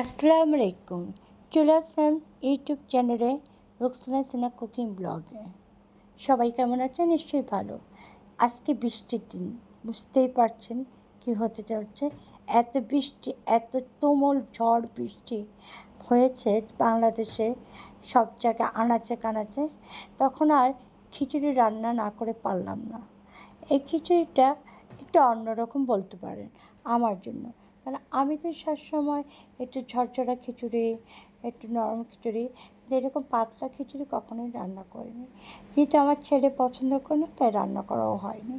আসসালামু আলাইকুম চলে আসছেন ইউটিউব চ্যানেলে রোকসানা সিনা কুকিং ব্লগে সবাই কেমন আছে নিশ্চয়ই ভালো। আজকে বৃষ্টির দিন। বুঝতেই পারছেন কি হতে চলছে। এত বৃষ্টি, এত তুমুল ঝড় বৃষ্টি হয়েছে বাংলাদেশে, সব জায়গায় আনাচে কানাচে। তখন আর খিচুড়ি রান্না না করে পারলাম না। এই খিচুড়িটা একটু অন্যরকম বলতে পারেন আমার জন্য। কারণ আমি তো সবসময় একটু ঝরঝরা খিচুড়ি, একটু নরম খিচুড়ি এরকম পাতলা খিচুড়ি কখনোই রান্না করিনি। যেহেতু আমার ছেলে পছন্দ করে না, তাই রান্না করাও হয়নি।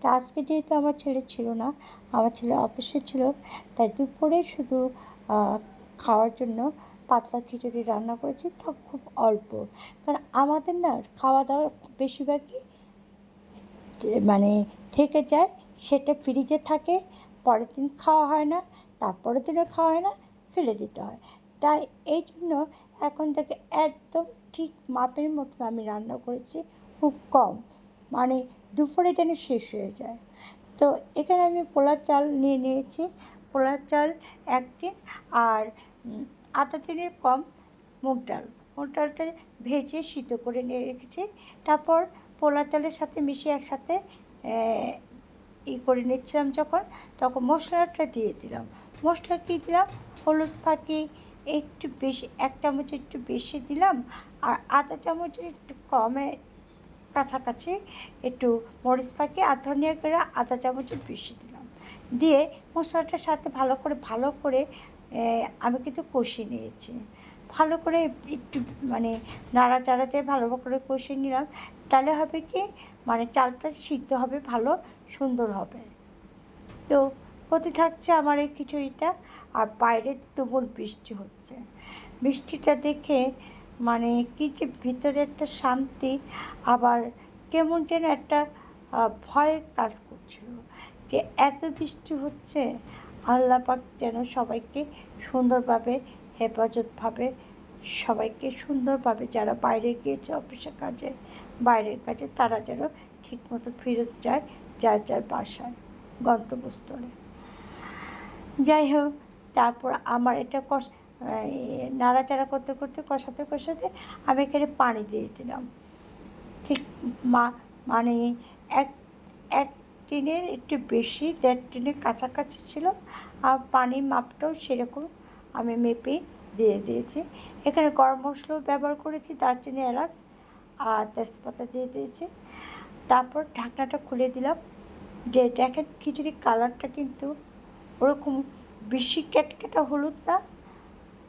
তা আজকে যেহেতু আমার ছেলে ছিল না, আমার ছেলে অফিসে ছিল, তাই দুপুরে শুধু খাওয়ার জন্য পাতলা খিচুড়ি রান্না করেছি, তা খুব অল্প। কারণ আমাদের না খাওয়া দাওয়া বেশিরভাগই মানে থেকে যায়, সেটা ফ্রিজে থাকে পরের দিন খাওয়া হয় না, তারপরের দিনও খাওয়া হয় না, ফেলে দিতে হয়। তাই এই জন্য এখন থেকে একদম ঠিক মাপের মতন আমি রান্না করেছি, খুব কম। মানে দুপুরে যেন শেষ হয়ে যায়। তো এখানে আমি পোলার চাল নিয়ে নিয়েছি। পোলার চাল এক দিন আর আধা দিনের কম মুগ ডাল। মুগ ডালটা ভেজে সিদ্ধ করে নিয়ে রেখেছি। তারপর পোলা চালের সাথে মিশিয়ে একসাথে ই করে নিচ্ছিলাম যখন, তখন মশলাটা দিয়ে দিলাম। মশলা কী দিলাম? হলুদ ফাঁকি, একটু বেশি, এক চামচ একটু বেশি দিলাম, আর আধা চামচ একটু কমে কাছাকাছি একটু মরিচ ফাঁকি আর ধনিয়া গুঁড়া আধা চামচের বেশি দিলাম। দিয়ে মশলাটার সাথে ভালো করে ভালো করে আমি কিন্তু কষিয়ে নিয়েছি। ভালো করে একটু মানে নাড়াচাড়াতে, ভালো করে কষিয়ে নিলাম। তাহলে হবে কি মানে চালটা সিদ্ধ হবে, ভালো, সুন্দর হবে। তো হতে থাকছে আমার এই খিচুড়িটা, আর বাইরে তুমুল বৃষ্টি হচ্ছে। বৃষ্টিটা দেখে মানে কি যে ভিতরে একটা শান্তি, আবার কেমন যেন একটা ভয় কাজ করছিল যে এত বৃষ্টি হচ্ছে আল্লাপাক যেন সবাইকে সুন্দরভাবে হেফাজতভাবে সবাইকে সুন্দরভাবে যারা বাইরে গিয়েছে অফিসের কাজে, বাইরের কাজে, তারা যেন ঠিকমতো ফেরত যায় যার যার বাসায়, গন্তব্যস্থলে। যাই হোক, তারপর আমার এটা কষ নাড়াচাড়া করতে করতে, কষাতে কষাতে আমি এখানে পানি দিয়ে দিলাম। ঠিক মা মানে এক এক টিনের একটু বেশি, দেড় টিনের কাছাকাছি ছিল, আর পানির মাপটাও সেরকম আমি মেপে দিয়ে দিয়েছি। এখানে গরম মশলাও ব্যবহার করেছি, দারচিনি, এলাচ, আর তেজপাতা দিয়ে দিয়েছি। তারপর ঢাকনাটা খুলে দিলাম। যে দেখেন খিচুড়ির কালারটা কিন্তু ওরকম বেশি ক্যাটকেটা হলুদ না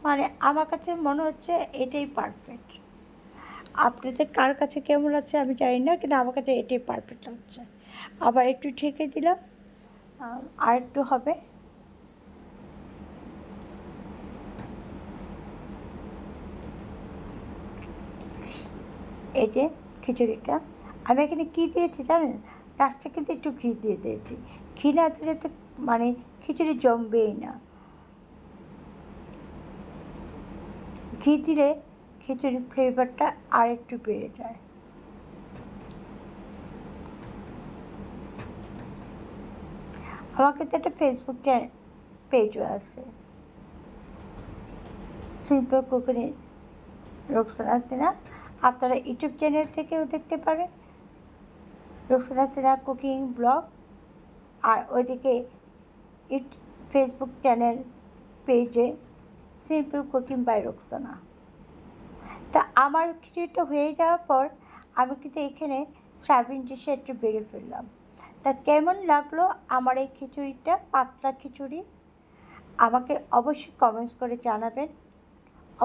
মানে আমার কাছে মনে হচ্ছে এটাই পারফেক্ট আপনাদের কার কাছে কেমন আছে আমি জানি না, কিন্তু আমার কাছে এটাই পারফেক্ট হচ্ছে আবার একটু ঢেকে দিলাম। আর একটু হবে। এই যে খিচুড়িটা, আমি এখানে কী দিয়েছি জানেন? লাস্টে কিন্তু একটু ঘি দিয়ে দিয়েছি। ঘি না দিলে তো মানে খিচুড়ি জমবেই না। ঘি দিলে খিচুড়ির ফ্লেভারটা আর একটু বেড়ে যায়। আমার কিন্তু একটা ফেসবুক পেজও আছে। সিম্পল কুকুরি রোকসানা সিনহা আপনারা ইউটিউব চ্যানেল থেকেও দেখতে পারেন। Roksana Sinha cooking blog. আর ওইদিকে ফেসবুক চ্যানেল পেজে সিম্পল কুকিং বাই রোকসানা। তা আমার খিচুড়িটা হয়ে যাওয়ার পর আমি কিন্তু এখানে সার্ভিং ডিশে একটু বেড়ে ফেললাম। তা কেমন লাগল আমার এই খিচুড়িটা? পাতলা খিচুড়ি? আমাকে অবশ্যই কমেন্টস করে জানাবেন।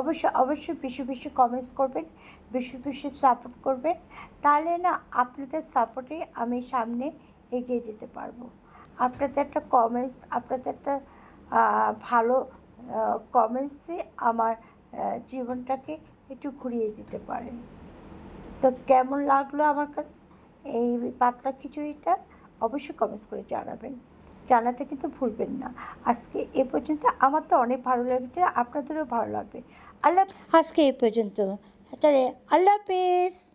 অবশ্যই অবশ্যই বেশি বেশি কমেন্টস করবেন, বেশি বেশি সাপোর্ট করবেন। তাহলে না, আপনাদের সাপোর্টে আমি সামনে এগিয়ে যেতে পারব। আপনাদের একটা কমেন্টস আপনাদের একটা ভালো কমেন্টসই আমার জীবনটাকে একটু ঘুরিয়ে দিতে পারে। তো কেমন লাগল আমার কাছে এই পাতলা খিচুড়িটা? অবশ্যই কমেন্টস করে জানাবেন। জানাতে কিন্তু ভুলবেন না। আজকে এ পর্যন্ত আমার তো অনেক ভালো লেগেছে, আপনাদেরও ভালো লাগবে। আল্লাহ আজকে এ পর্যন্ত। তাহলে আল্লাহ হাফেজ।